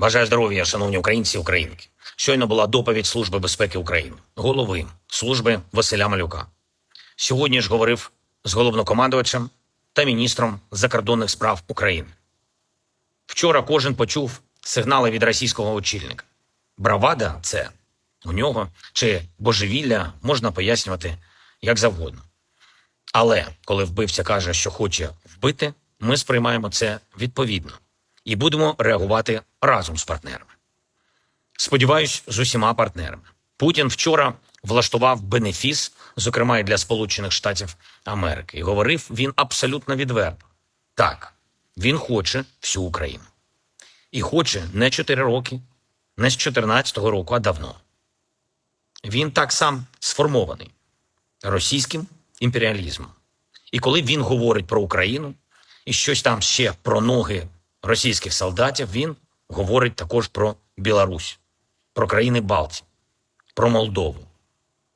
Бажаю здоров'я, шановні українці і українки. Щойно була доповідь Служби безпеки України, голови служби Василя Малюка. Сьогодні ж говорив з головнокомандувачем та міністром закордонних справ України. Вчора кожен почув сигнали від російського очільника. Бравада це у нього чи божевілля можна пояснювати як завгодно. Але коли вбивця каже, що хоче вбити, ми сприймаємо це відповідно і будемо реагувати разом з партнерами. Сподіваюсь, з усіма партнерами. Путін вчора влаштував бенефіс, зокрема і для Сполучених Штатів Америки, і говорив він абсолютно відверто. Так, він хоче всю Україну. І хоче не 4 роки, не з 14-го року, а давно. Він так сам сформований російським імперіалізмом. І коли він говорить про Україну і щось там ще про ноги російських солдатів, він говорить також про Білорусь, про країни Балтії, про Молдову,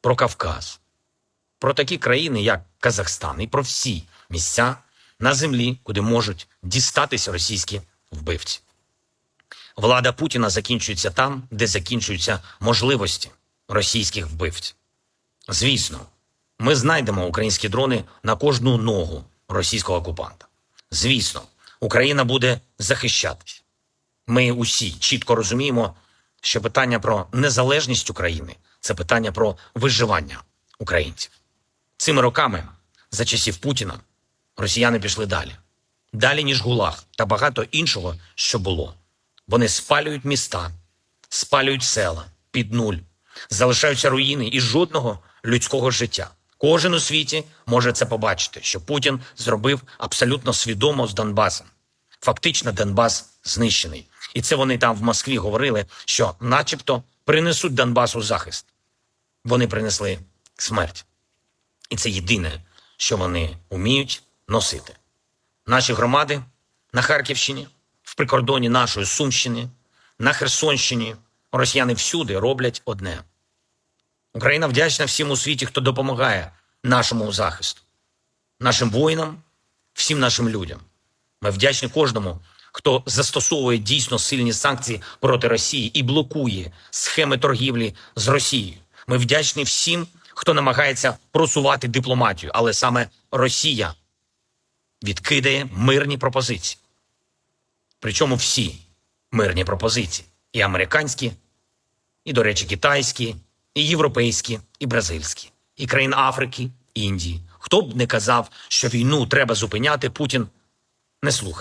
про Кавказ, про такі країни, як Казахстан, і про всі місця на землі, куди можуть дістатися російські вбивці. Влада Путіна закінчується там, де закінчуються можливості російських вбивців. Звісно, ми знайдемо українські дрони на кожну ногу російського окупанта. Звісно, Україна буде захищатись. Ми усі чітко розуміємо, що питання про незалежність України це питання про виживання українців. Цими роками, за часів Путіна, росіяни пішли далі. Далі, ніж ГУЛАГ та багато іншого, що було. Вони спалюють міста, спалюють села під нуль, залишаються руїни і жодного людського життя. Кожен у світі може це побачити, що Путін зробив абсолютно свідомо з Донбасом. Фактично, Донбас знищений. І це вони там в Москві говорили, що, начебто, принесуть Донбасу захист. Вони принесли смерть. І це єдине, що вони вміють носити. Наші громади на Харківщині, в прикордоні нашої Сумщини, на Херсонщині, росіяни всюди роблять одне. Україна вдячна всім у світі, хто допомагає нашому захисту, нашим воїнам, всім нашим людям. Ми вдячні кожному, хто застосовує дійсно сильні санкції проти Росії і блокує схеми торгівлі з Росією. Ми вдячні всім, хто намагається просувати дипломатію, але саме Росія відкидає мирні пропозиції. Причому всі мирні пропозиції і американські, і, до речі, китайські, і європейські, і бразильські, і країн Африки, і Індії. Хто б не казав, що війну треба зупиняти, Путін не слухає.